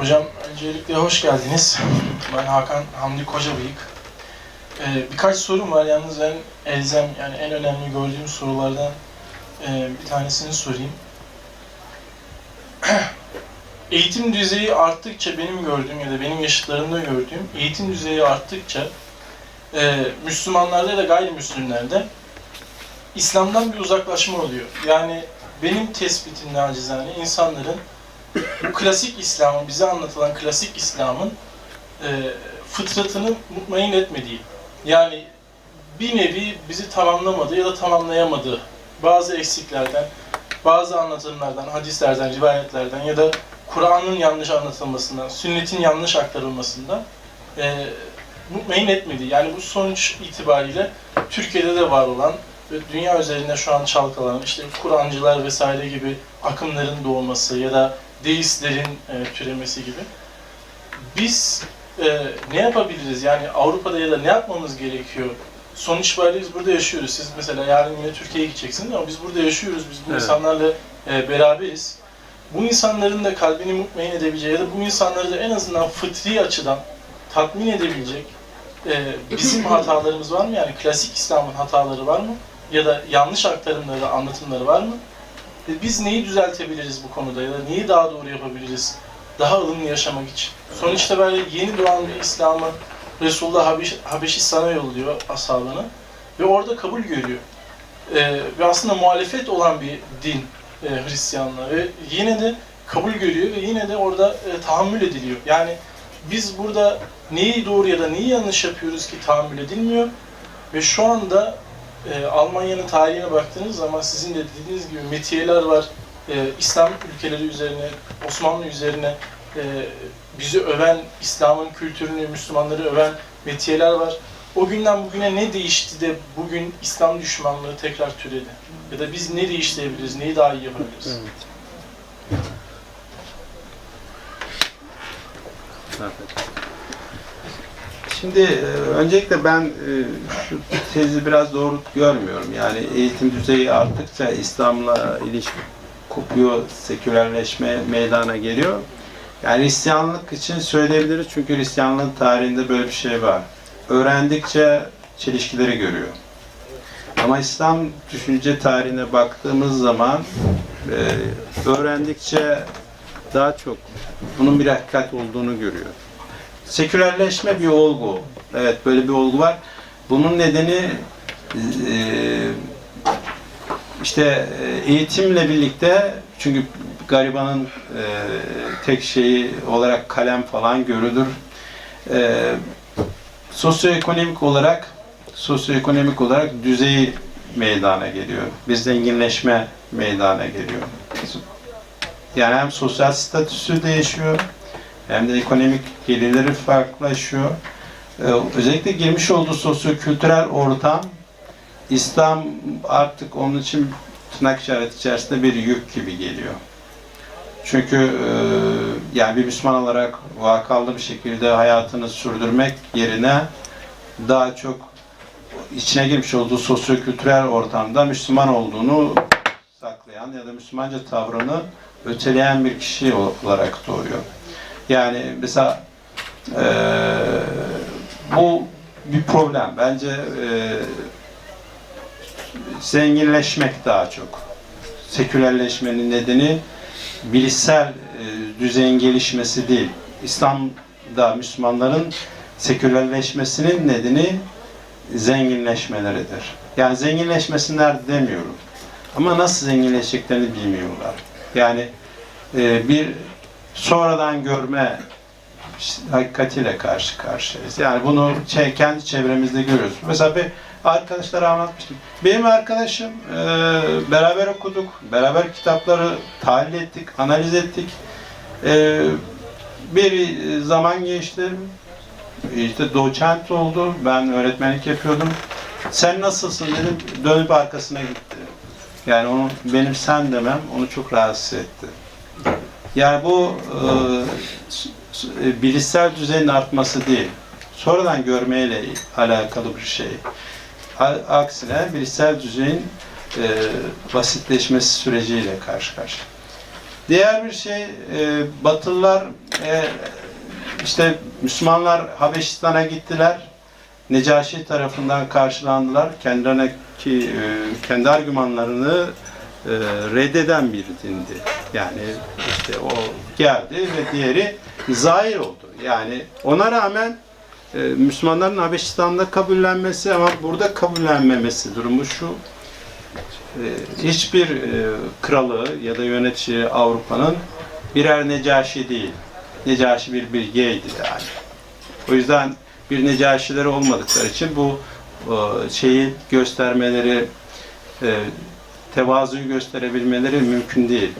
Hocam öncelikle hoş geldiniz. Ben Hakan Hamdi Kocabıyık. Ee, birkaç sorum var yalnız en elzem yani en önemli gördüğüm sorulardan e, bir tanesini sorayım. eğitim düzeyi arttıkça benim gördüğüm ya da benim yaşıtlarımda gördüğüm eğitim düzeyi arttıkça e, Müslümanlarda da gayrimüslimlerde İslam'dan bir uzaklaşma oluyor. Yani benim tespitim nacizane insanların bu klasik İslam'ın, bize anlatılan klasik İslam'ın e, fıtratını mutmain etmediği. Yani bir nevi bizi tamamlamadığı ya da tamamlayamadığı bazı eksiklerden, bazı anlatımlardan, hadislerden, rivayetlerden ya da Kur'an'ın yanlış anlatılmasından, sünnetin yanlış aktarılmasından e, mutmain etmedi. Yani bu sonuç itibariyle Türkiye'de de var olan ve dünya üzerinde şu an çalkalanan işte Kur'ancılar vesaire gibi akımların doğması ya da deistlerin e, türemesi gibi. Biz e, ne yapabiliriz? Yani Avrupa'da ya da ne yapmamız gerekiyor? Sonuç itibariyle biz burada yaşıyoruz. Siz mesela yarın yine Türkiye'ye gideceksiniz ama biz burada yaşıyoruz. Biz bu Evet. insanlarla e, beraberiz. Bu insanların da kalbini mutmain edebileceği ya da bu insanları da en azından fıtri açıdan tatmin edebilecek e, bizim hatalarımız var mı? Yani klasik İslam'ın hataları var mı? Ya da yanlış aktarımları, anlatımları var mı? Ve biz neyi düzeltebiliriz bu konuda ya da neyi daha doğru yapabiliriz daha ılımlı yaşamak için? Sonuçta böyle yeni doğan bir İslam'ı Resulullah Habeş, Habeşistan'a yolluyor ashabını ve orada kabul görüyor. Ee, ve aslında muhalefet olan bir din e, Hristiyanlığa ve yine de kabul görüyor ve yine de orada e, tahammül ediliyor. Yani biz burada neyi doğru ya da neyi yanlış yapıyoruz ki tahammül edilmiyor ve şu anda e, Almanya'nın tarihine baktığınız zaman sizin de dediğiniz gibi metiyeler var. E, İslam ülkeleri üzerine, Osmanlı üzerine e, bizi öven, İslam'ın kültürünü, Müslümanları öven metiyeler var. O günden bugüne ne değişti de bugün İslam düşmanlığı tekrar türedi? Ya da biz ne değiştirebiliriz, neyi daha iyi yapabiliriz? Şimdi e, öncelikle ben e, şu tezi biraz doğru görmüyorum. Yani eğitim düzeyi arttıkça İslam'la ilişki kopuyor, sekülerleşme meydana geliyor. Yani Hristiyanlık için söyleyebiliriz çünkü Hristiyanlığın tarihinde böyle bir şey var. Öğrendikçe çelişkileri görüyor. Ama İslam düşünce tarihine baktığımız zaman e, öğrendikçe daha çok bunun bir hakikat olduğunu görüyor. Sekülerleşme bir olgu. Evet böyle bir olgu var. Bunun nedeni e, işte e, eğitimle birlikte çünkü garibanın e, tek şeyi olarak kalem falan görülür. Sosyoekonomik olarak sosyoekonomik olarak düzeyi meydana geliyor. Bir zenginleşme meydana geliyor. Yani hem sosyal statüsü değişiyor, hem de ekonomik gelirleri farklılaşıyor. Ee, özellikle girmiş olduğu sosyo-kültürel ortam İslam artık onun için tırnak işareti içerisinde bir yük gibi geliyor. Çünkü e, yani bir Müslüman olarak vakalı bir şekilde hayatını sürdürmek yerine daha çok içine girmiş olduğu sosyo-kültürel ortamda Müslüman olduğunu saklayan ya da Müslümanca tavrını öteleyen bir kişi olarak doğuyor. Yani mesela eee, bu bir problem. Bence eee, zenginleşmek daha çok. Sekülerleşmenin nedeni bilişsel eee, düzeyin gelişmesi değil. İslam'da Müslümanların sekülerleşmesinin nedeni zenginleşmeleridir. Yani zenginleşmesinler demiyorum. Ama nasıl zenginleşeceklerini bilmiyorlar. Yani eee, bir sonradan görme hakikatiyle karşı karşıyayız. Yani bunu şey, kendi çevremizde görüyoruz. Mesela bir arkadaşlara anlatmıştım. Benim arkadaşım e, beraber okuduk, beraber kitapları tahlil ettik, analiz ettik. E, bir zaman geçti. İşte doçent oldu. Ben öğretmenlik yapıyordum. Sen nasılsın dedim. Dönüp arkasına gitti. Yani onu benim sen demem onu çok rahatsız etti. Yani bu e, e, bilişsel düzeyin artması değil. Sonradan görmeyle alakalı bir şey. Aksine bilişsel düzeyin e, basitleşmesi süreciyle karşı karşıya. Diğer bir şey, e, Batılılar e, işte Müslümanlar Habeşistan'a gittiler. Necaşi tarafından karşılandılar. Kendilerine ki e, kendi argümanlarını e, reddeden bir dindi. Yani işte o geldi ve diğeri zahir oldu. Yani ona rağmen e, Müslümanların Habeşistan'da kabullenmesi ama burada kabullenmemesi durumu şu. e, hiçbir e, kralı ya da yönetici Avrupa'nın birer Necaşi değil. Necaşi bir bilgeydi yani. O yüzden bir Necaşileri olmadıkları için bu e, şeyi göstermeleri, e, tevazuyu gösterebilmeleri mümkün değil.